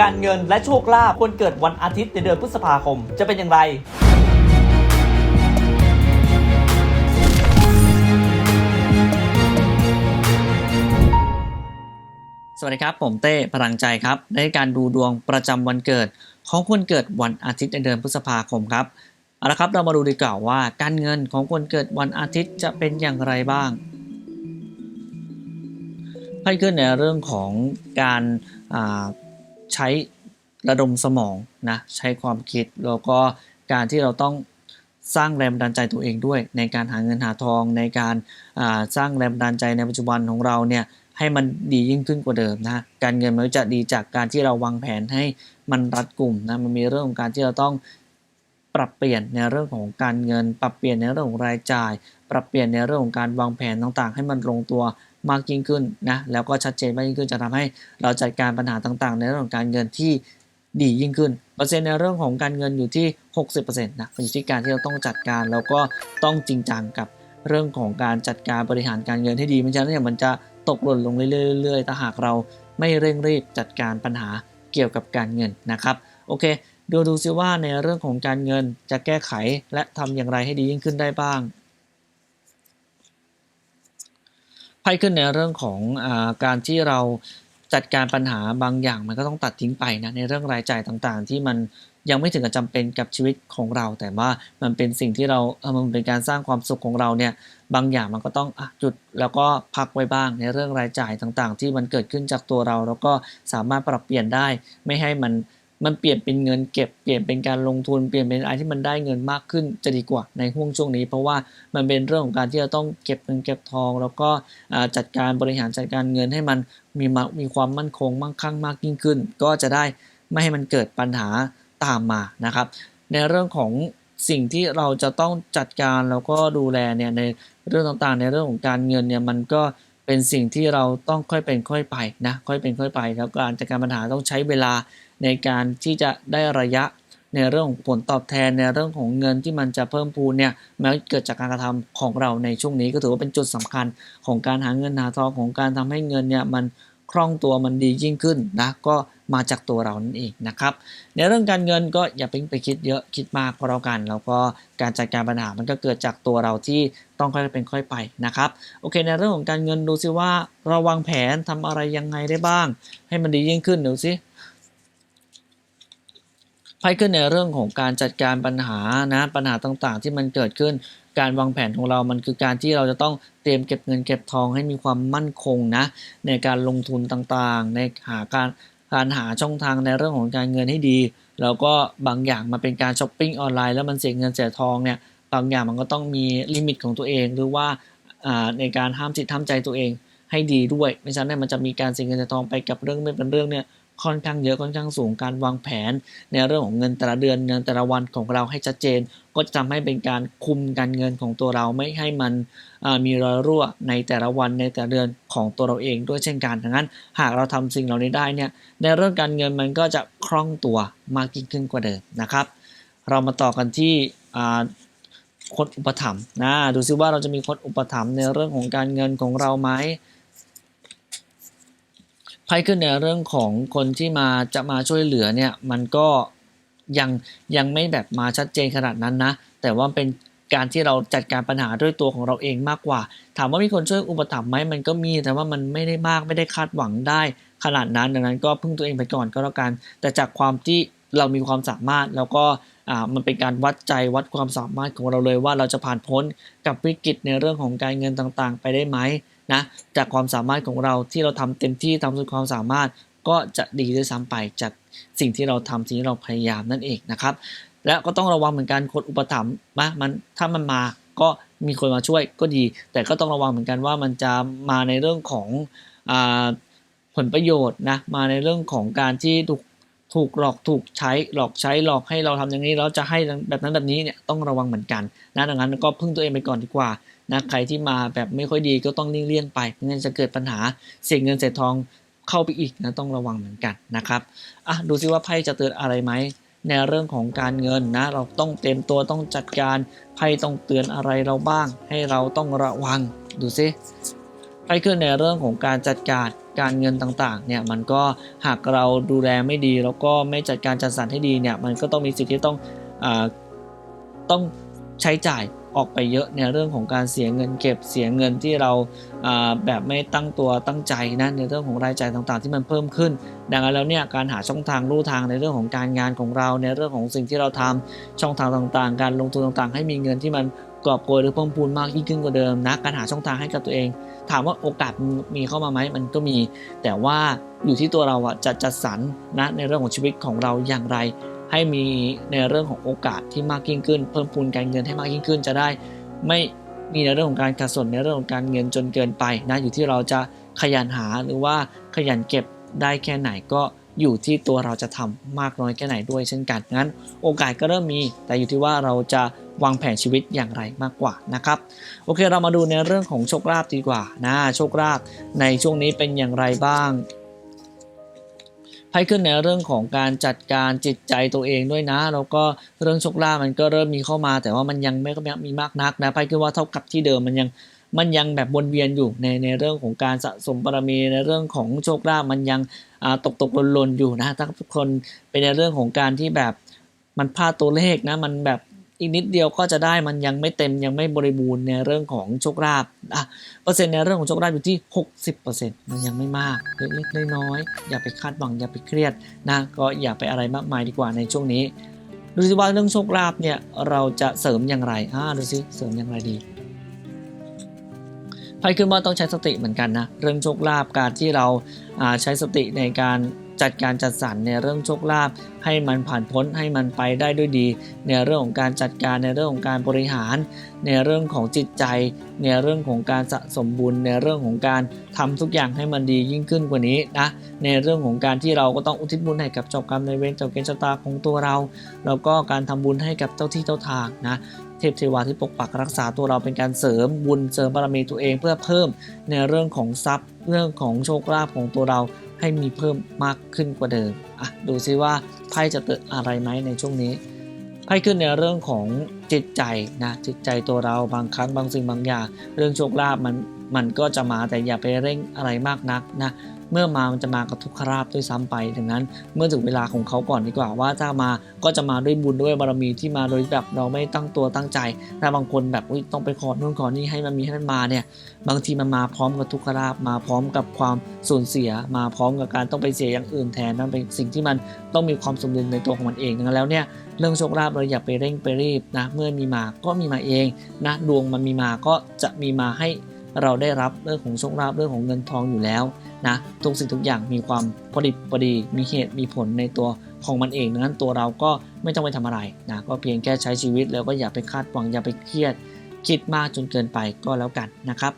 การเงินและโชคลาภคนเกิดวันอาทิตย์ในเดือนพฤษภาคม จะเป็นอย่างไร สวัสดีครับ ผมเต้พลังใจครับ ในการดูดวงประจำวันเกิด ของคนเกิดวันอาทิตย์ในเดือนพฤษภาคมครับเอาละครับเรามาดูดีกว่าว่า การเงินของคนเกิดวันอาทิตย์จะเป็นอย่างไรบ้างไพ่ขึ้นในเรื่องของการอ่า ใช้ระดมสมองนะใช้ความคิดแล้วก็การที่เราต้องสร้างแรงบันดาลใจตัวเองด้วย ในการหาเงินหาทองในการสร้างแรงบันดาลใจในปัจจุบันของเราเนี่ยให้มันดียิ่งขึ้นกว่าเดิมนะการเงินมันจะดีจากการที่เราวางแผนให้มันรัดกลุ่มนะมันมีเรื่องของการที่เราต้องปรับเปลี่ยนในเรื่องของการเงิน ปรับเปลี่ยนในเรื่องของรายจ่าย ปรับเปลี่ยนในเรื่องของการวางแผนต่างๆ ให้มันลงตัว มากยิ่งขึ้นนะแล้วก็ชัดเจนมากยิ่งขึ้นจะทำให้เราจัดการปัญหาต่างๆ ในเรื่องของการเงินที่ดียิ่งขึ้นเปอร์เซ็นต์ในเรื่องของการเงินอยู่ที่ 60%นะอยู่ที่การที่เราต้องจัดการแล้วก็ต้องจริงจังกับเรื่องของการจัดการบริหารการเงินให้ดีไม่ฉะนั้นเนี่ยมันจะตกหล่นลงเรื่อยๆถ้าหากเราไม่เร่งรีบจัดการปัญหาเกี่ยวกับการเงินนะครับโอเคดูดูซิว่าในเรื่องของการเงินจะแก้ไขและทำอย่างไรให้ดียิ่งขึ้นได้บ้าง ไพ่ขึ้นในเรื่องของอการที่เราจัดการปัญหาบางอย่างมันก็ต้องตัดทิ้งไปนะในเรื่องรายจ่ายต่างๆ ที่มันยังไม่ถึงกับจำเป็นกับชีวิตของเรา แต่ว่ามันเป็นสิ่งที่เราเออมันเป็นการสร้างความสุขของเราเนี่ยบางอย่างมันก็ต้องอหยุดแล้วก็พักไว้บ้างในเรื่องรายจ่ายต่างๆ ที่มันเกิดขึ้นจากตัวเรา แล้วก็สามารถปรับเปลี่ยนได้ไม่ให้มัน มันเปลี่ยนเป็นเงินเก็บเปลี่ยนเป็นการลงทุนเปลี่ยนเป็นอะไรที่มันได้เงินมากขึ้นจะดีกว่าในห่วงช่วงนี้ เพราะว่ามันเป็นเรื่องของการที่เราต้องเก็บเงินเก็บทอง แล้วก็จัดการบริหารจัดการเงินให้มันมีมามีความมั่นคงมั่งคั่งมากยิ่งขึ้น ก็จะได้ไม่ให้มันเกิดปัญหาตามมานะครับ ในเรื่องของสิ่งที่เราจะต้องจัดการแล้วก็ดูแลเนี่ยในเรื่องต่างๆ ในเรื่องของการเงินเนี่ยมันก็เป็นสิ่งที่เราต้องค่อยเป็นค่อยไปนะค่อยเป็นค่อยไปแล้วการจัดการปัญหาต้องใช้เวลา ในการที่จะได้ระยะในเรื่องของผลตอบแทนในเรื่องของเงินที่มันจะเพิ่มพูนเนี่ยแม้เกิดจากการกระทำของเราในช่วงนี้ก็ถือว่าเป็นจุดสำคัญของการหาเงินหาทองของการทำให้เงินเนี่ยมันคล่องตัวมันดียิ่งขึ้นนะก็มาจากตัวเรานั่นเองนะครับ ในเรื่องการเงินก็อย่าเพิ่งไปคิดเยอะคิดมากก็แล้วกัน แล้วก็การจัดการปัญหามันก็เกิดจากตัวเราที่ต้องค่อยเป็นค่อยไปนะครับ โอเค ในเรื่องของการเงินดูซิว่าเราวางแผนทำอะไรยังไงได้บ้าง ให้มันดียิ่งขึ้นดูซิ ไพ่ขึ้นในเรื่องของการจัดการปัญหานะปัญหาต่างๆ ที่มันเกิดขึ้นการวางแผนของเรามันคือการที่เราจะต้องเตรียมเก็บเงินเก็บทองให้มีความมั่นคงนะในการลงทุนต่างๆ ในหาการการหาช่องทางในเรื่องของการเงินให้ดี แล้วก็บางอย่างมาเป็นการช้อปปิ้งออนไลน์แล้วมันเสียเงินเสียทองเนี่ยบางอย่างมันก็ต้องมีลิมิตของตัวเองหรือว่าอ่าในการห้ามจิตห้ามใจตัวเองให้ดีด้วยไม่ฉะนั้นมันจะมีการเสียเงินเสียทองไปกับเรื่องไม่เป็นเรื่องเนี่ย ค่อนข้างเยอะค่อนข้างสูงการวางแผน ในเรื่องของเงินแต่ละเดือนเงินแต่ละวันของเราให้ชัดเจน ก็จะทำให้เป็นการคุมการเงินของตัวเราไม่ให้มันมีรอยรั่วในแต่ละวันในแต่ละเดือนของตัวเราเองด้วยเช่นกันดังนั้น หากเราทำสิ่งเหล่านี้ได้เนี่ยในเรื่องการเงินมันก็จะคล่องตัวมากยิ่งขึ้นกว่าเดิมนะครับ เรามาต่อกันที่คนอุปถัมภ์นะดูซิว่าเราจะมีคนอุปถัมภ์ในเรื่องของการเงินของเราไหม ไพ่ขึ้นในเรื่องของคนที่มาจะมาช่วยเหลือเนี่ยมันก็ยังยังไม่แบบมาชัดเจนขนาดนั้นนะ แต่ว่าเป็นการที่เราจัดการปัญหาด้วยตัวของเราเองมากกว่า ถามว่ามีคนช่วยอุปถัมภ์ไหมมันก็มี แต่ว่ามันไม่ได้มากไม่ได้คาดหวังได้ ขนาดนั้นดังนั้นก็พึ่งตัวเองไปก่อนก็แล้วกัน แต่จากความที่เรามีความสามารถแล้วก็อ่ามันเป็นการวัดใจวัดความสามารถของเราเลยว่าเราจะผ่านพ้นกับวิกฤตในเรื่องของการเงินต่างๆ ไปได้ไหม นะจากความสามารถของเราที่เราทำเต็มที่ทำสุดความสามารถก็จะดีด้วยซ้ำไปจากสิ่งที่เราทำสิ่งที่เราพยายามนั่นเองนะครับ และก็ต้องระวังเหมือนกันคนอุปถัมภ์นะมันถ้ามันมาก็มีคนมาช่วยก็ดี แต่ก็ต้องระวังเหมือนกันว่ามันจะมาในเรื่องของอผลประโยชน์นะมาในเรื่องของการที่ถูก ถูกหลอกถูกใช้หลอกใช้หลอกให้เราทำอย่างนี้แล้วจะให้แบบนั้นแบบนี้เนี่ยต้องระวังเหมือนกันนะดังนั้นก็พึ่งตัวเองไปก่อนดีกว่านะใครที่มาแบบไม่ค่อยดีก็ต้องเลี่ยงๆไปไม่งั้นจะเกิดปัญหาเสียเงินเสียทองเข้าไปอีกนะต้องระวังเหมือนกันนะครับอะดูซิว่าไพ่จะเตือนอะไรไหมในเรื่องของการเงินนะเราต้องเต็มตัวต้องจัดการไพ่ต้องเตือนอะไรเราบ้าง ให้เราต้องระวังดูซิไพ่ขึ้นในเรื่องของการจัดการ การเงินต่างๆเนี่ยมันก็หากเราดูแลไม่ดี แล้วก็ไม่จัดการจัดสรรให้ดีเนี่ยมันก็ต้องมีสิทธิ์ที่ต้องอต้องใช้จ่ายออกไปเยอะในเรื่องของการเสียเงินเก็บเสียเงินที่เราแบบไม่ตั้งตัวตั้งใจนะในเรื่องของรายจ่ายต่างๆ ที่มันเพิ่มขึ้น ดังนั้นแล้วเนี่ยการหาช่องทางลู่ทางในเรื่องของการงานของเราในเรื่องของสิ่งที่เราทำช่องทางต่างๆ การลงทุนต่างๆ ให้มีเงินที่มัน กอบโกยหรือเพิ่มพูนมากยิ่งขึ้นกว่าเดิมนะการหาช่องทางให้กับตัวเอง ถามว่าโอกาสมีเข้ามาไหมมันก็มี แต่ว่าอยู่ที่ตัวเราอะจะจัดสรรนะในเรื่องของชีวิตของเราอย่างไร ให้มีในเรื่องของโอกาสที่มากยิ่งขึ้น เพิ่มพูนการเงินให้มากยิ่งขึ้น จะได้ไม่มีในเรื่องของการขาดสนในเรื่องของการเงินจนเกินไปนะอยู่ที่เราจะขยันหาหรือว่าขยันเก็บได้แค่ไหนก็ อยู่ที่ตัวเราจะทำมากน้อยแค่ไหนด้วยเช่นกันงั้น โอกาสก็เริ่มมี แต่อยู่ที่ว่าเราจะวางแผนชีวิตอย่างไรมากกว่านะครับโอเคเรามาดูในเรื่องของโชคลาภดีกว่านะโชคลาภในช่วงนี้เป็นอย่างไรบ้างไพ่ขึ้นในเรื่องของการจัดการจิตใจตัวเองด้วยนะแล้วก็เรื่องโชคลาภมันก็เริ่มมีเข้ามา แต่ว่ามันยังไม่ก็ไมีมากนักนะไพ่ขึ้นว่าเท่ากับที่เดิมมันยังมันยังแบบวนเวียนอยู่ในในเรื่องของการสะสมบารมีในเรื่องของโชคลาภมันยัง ตกตกหล่นหล่นอยู่นะถ้าทุกคนเป็นในเรื่องของการที่แบบมันพลาดตัวเลขนะมันแบบอีกนิดเดียวก็จะได้มันยังไม่เต็มยังไม่บริบูรณ์ในเรื่องของโชคลาภอะเปอร์เซ็นต์ในเรื่องของโชคลาภอยู่ที่ 60%มันยังไม่มากเล็กๆน้อยๆอย่าไปคาดหวังอย่าไปเครียดนะก็อย่าไปอะไรมากมายดีกว่าในช่วงนี้ ดูสิว่าเรื่องโชคลาภเนี่ยเราจะเสริมอย่างไรอ่าดูสิเสริมอย่างไรดี ไพ่ขึ้นว่าต้องใช้สติเหมือนกันนะเรื่องโชคลาภการที่เราใช้สติในการจัดการจัดสรรในเรื่องโชคลาภให้มันผ่านพ้นให้มันไปได้ด้วยดี ในเรื่องของการจัดการในเรื่องของการบริหาร ในเรื่องของจิตใจ ในเรื่องของการสะสมบุญในเรื่องของการทำทุกอย่างให้มันดียิ่งขึ้นกว่านี้นะในเรื่องของการที่เราก็ต้องอุทิศบุญให้กับเจ้ากรรมในเวรเจ้าเกณฑ์ชะตาของตัวเรา แล้วก็การทำบุญให้กับเจ้าที่เจ้าทางนะ เทพเทวาที่ปกปักรักษาตัวเราเป็นการเสริมบุญเสริมบารมีตัวเองเพื่อเพิ่มในเรื่องของทรัพย์ เรื่องของโชคลาภของตัวเราให้มีเพิ่มมากขึ้นกว่าเดิมอะดูซิว่าไพ่จะเติอะไรไหมในช่วงนี้ไพ่ขึ้นในเรื่องของจิตใจนะจิตใจตัวเราบางครั้งบางสิ่งบางอย่าง เรื่องโชคลาภมัน มันก็จะมาแต่อย่าไปเร่งอะไรมากนักนะเมื่อมามันจะมากับทุกขราบด้วยซ้ำไปดังนั้น เมื่อถึงเวลาของเขาก่อนดีกว่าว่าถ้ามาก็จะมาด้วยบุญด้วยบารมีที่มาโดยแบบเราไม่ตั้งตัวตั้งใจถ้าบางคนแบบต้องไปขอนู่นขอนี่ให้มันมีให้มันมาเนี่ยบางทีมันมาพร้อมกับทุกขราบมาพร้อมกับความสูญเสีย มาพร้อมกับการต้องไปเสียอย่างอื่นแทนนั่นเป็นสิ่งที่มันต้องมีความสมดุลในตัวของมันเองดังนั้นแล้วเนี่ยเรื่องโชคลาภเราอย่าไปเร่งไปรีบนะเมื่อมีมาก็มีมาเองนะดวงมันมีมาก็จะมีมาให้ เราได้รับเรื่องของโชคลาภเรื่องของเงินทองอยู่แล้วนะทุกสิ่งทุกอย่างมีความพอดีพอดีมีเหตุมีผลในตัวของมันเองดังนั้นตัวเราก็ไม่ต้องไปทำอะไรนะก็เพียงแค่ใช้ชีวิตแล้วก็อย่าไปคาดหวังอย่าไปเครียดคิดมากจนเกินไปก็แล้วกันนะครับ